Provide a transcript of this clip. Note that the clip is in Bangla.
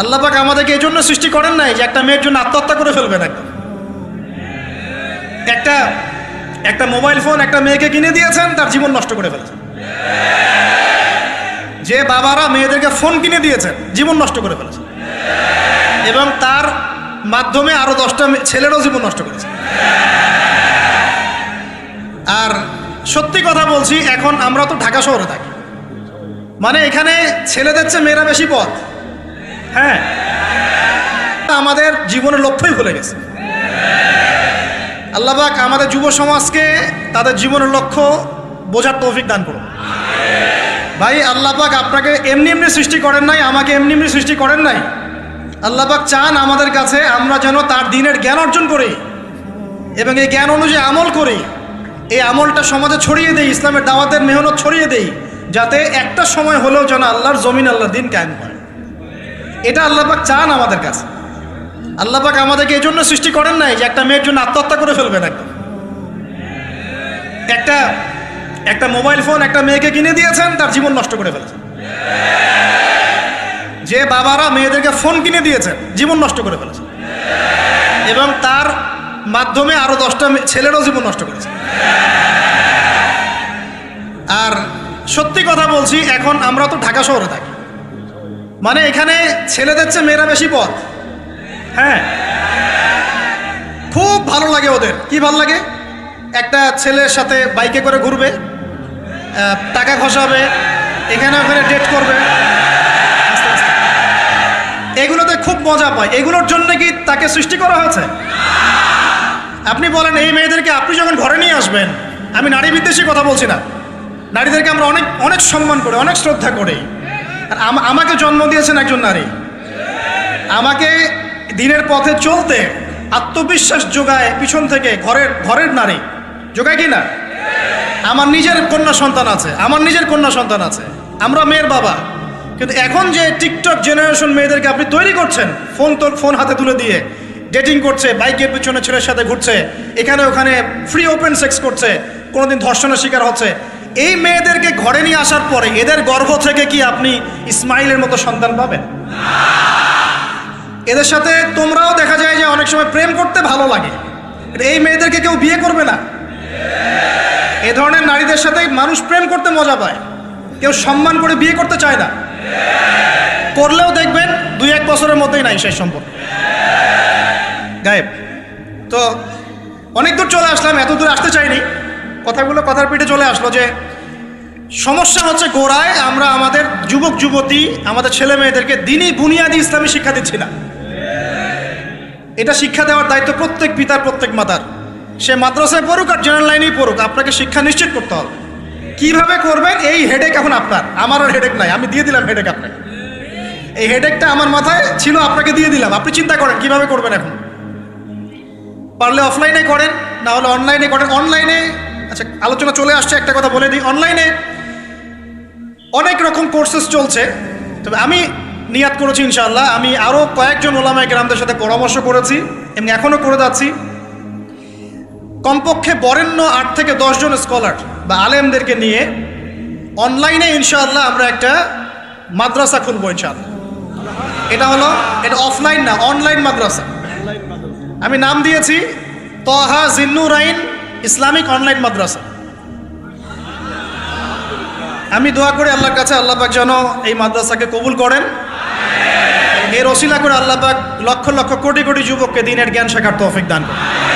আল্লাহ পাক আমাদেরকে এই জন্য সৃষ্টি করেন নাই যে একটা মেয়ের জন্য আত্মহত্যা করে ফেলবেন একদম একটা একটা মোবাইল ফোন একটা মেয়েকে কিনে দিয়েছেন, তার জীবন নষ্ট করে ফেলেছেন। যে বাবারা মেয়েদেরকে ফোন কিনে দিয়েছেন, জীবন নষ্ট করে ফেলেছেন। এবং তার মাধ্যমে আরও দশটা ছেলেরও জীবন নষ্ট করেছে। আর সত্যি কথা বলছি, এখন আমরা তো ঢাকা শহরে থাকি। মানে এখানে ছেলেদের চেয়ে মেয়েরা বেশি পথ। হ্যাঁ। আমাদের জীবনের লক্ষ্যই ভুলে গেছে। আল্লাহবাক আমাদের যুব সমাজকে তাদের জীবনের লক্ষ্য বোঝার তৌফিক দান করুন। ভাই আল্লাহবাক আপনাকে এমনি এমনি সৃষ্টি করেন নাই, আমাকে এমনি এমনি সৃষ্টি করেন নাই। আল্লাহবাক চান আমাদের কাছে আমরা যেন তার দিনের জ্ঞান অর্জন করি এবং এই জ্ঞান অনুযায়ী আমল করি। এই আমলটা সমাজে ছড়িয়ে দেই, ইসলামের দাওয়াতের মেহনত ছড়িয়ে দেই, যাতে একটা সময় হলেও যেন আল্লাহর জমিন আল্লাহ দিন কায়েম করে এটা আল্লাহবাক চান আমাদের কাছে। আল্লাহবাক আমাদেরকে এই জন্য সৃষ্টি করেন নাই যে একটা মেয়ের জন্য আত্মহত্যা করে ফেলবেন একদম। একটা একটা মোবাইল ফোন একটা মেয়েকে কিনে দিয়েছেন, তার জীবন নষ্ট করে ফেলেছেন। যে বাবারা মেয়েদেরকে ফোন কিনে দিয়েছেন, জীবন নষ্ট করে ফেলেছেন। এবং তার মাধ্যমে আরও দশটা ছেলেরও জীবন নষ্ট করেছে। আর সত্যি কথা বলছি, এখন আমরা তো ঢাকা শহরে থাকি। মানে এখানে ছেলেদের চেয়ে মেয়েরা বেশি পথ। হ্যাঁ। খুব ভালো লাগে ওদের। কি ভালো লাগে? একটা ছেলের সাথে বাইকে করে ঘুরবে টাকা খসাবে, এখানে ওখানে ডেট করবে। এগুলোতে খুব মজা পায়। এগুলোর জন্য কি তাকে সৃষ্টি করা হয়েছে? আপনি বলেন, এই মেয়েদেরকে আপনি যখন ঘরে নিয়ে আসবেন, আমি নারী বিদ্বেষী কথা বলছি না। নারীদেরকে আমরা অনেক অনেক সম্মান করি, অনেক শ্রদ্ধা করি। আর আম- আমাকে জন্ম দিয়েছেন একজন নারী। আমাকে দিনের পথে চলতে আত্মবিশ্বাস যোগায় পিছন থেকে ঘরের ঘরের নারী। যোগায় কি না? আমার নিজের কন্যা সন্তান আছে, আমার নিজের কন্যা সন্তান আছে, আমরা মেয়ের বাবা। কিন্তু এখন যে টিকটক জেনারেশন মেয়েদেরকে আপনি তৈরি করছেন ফোন তোর ফোন হাতে তুলে দিয়ে ডেটিং করছে, বাইকের পিছনে ছেলের সাথে ঘুরছে, এখানে ওখানে ফ্রি ওপেন সেক্স করছে, কোনোদিন ধর্ষণের শিকার হচ্ছে এই মেয়েদেরকে ঘরে নিয়ে আসার পরে এদের গর্ভ থেকে কি আপনি ইসমাইলের মতো সন্তান পাবেন? এদের সাথে তোমরাও দেখা যায় যে অনেক সময় প্রেম করতে ভালো লাগে। এই মেয়েদেরকে কেউ বিয়ে করবে না। এ ধরনের নারীদের সাথে মানুষ প্রেম করতে মজা পায়। কেউ সম্মান করে বিয়ে করতে চায় না। করলেও দেখবেন দুই এক বছরের মধ্যেই নাই সেই সম্পর্ক। গায়েব। তো অনেক দূর চলে আসলাম এত দূর আসতে চাইনি। কথাগুলো কথার পিঠে চলে আসলো যে, সমস্যা হচ্ছে গোড়ায় আমরা আমাদের যুবক, যুবতী, আমাদের ছেলে মেয়েদেরকে দিনই বুনিয়াদি ইসলামী শিক্ষা দিচ্ছি না। এটা শিক্ষা দেওয়ার দায়িত্ব প্রত্যেক পিতার, প্রত্যেক মাতার। সে মাদ্রাসায় পড়ুক আর জেনারেল লাইনেই পড়ুক, আপনাকে শিক্ষা নিশ্চিত করতে হবে। কীভাবে করবেন? এই হেডেক এখন আপনার। আমার আর হেডেক নাই, আমি দিয়ে দিলাম হেডেক আপনাকে। এই হেডেকটা আমার মাথায় ছিল, আপনাকে দিয়ে দিলাম। আপনি চিন্তা করেন, কীভাবে করবেন এখন? পারলে অফলাইনে করেন, না হলে অনলাইনে করেন। অনলাইনে আচ্ছা আলোচনা চলে আসছে, একটা কথা বলে দিই। অনলাইনে অনেক রকম কোর্সেস চলছে। তবে আমি নিয়াত করেছি ইনশাআল্লাহ। আমি আরও কয়েকজন ওলামায় গ্রামদের সাথে পরামর্শ করেছি এবং এখনও করে যাচ্ছি। কমপক্ষে বরেণ্য আট থেকে দশজন স্কলার বা আলেমদেরকে নিয়ে অনলাইনে ইনশাআল্লাহ আমরা একটা মাদ্রাসা খুলবো ইনশাআল্লাহ। এটা হলো, এটা অফলাইন না অনলাইন মাদ্রাসা। আমি নাম দিয়েছি, তহা জিন্নুর আইন ইসলামিক অনলাইন মাদ্রাসা। আমি দোয়া করি আল্লাহর কাছে আল্লাহবাক যেন এই মাদ্রাসাকে কবুল করেন। এর অশিলা করে আল্লাহবাক লক্ষ লক্ষ কোটি কোটি যুবককে দিনের জ্ঞান শেখার তৌফিক দান করেন।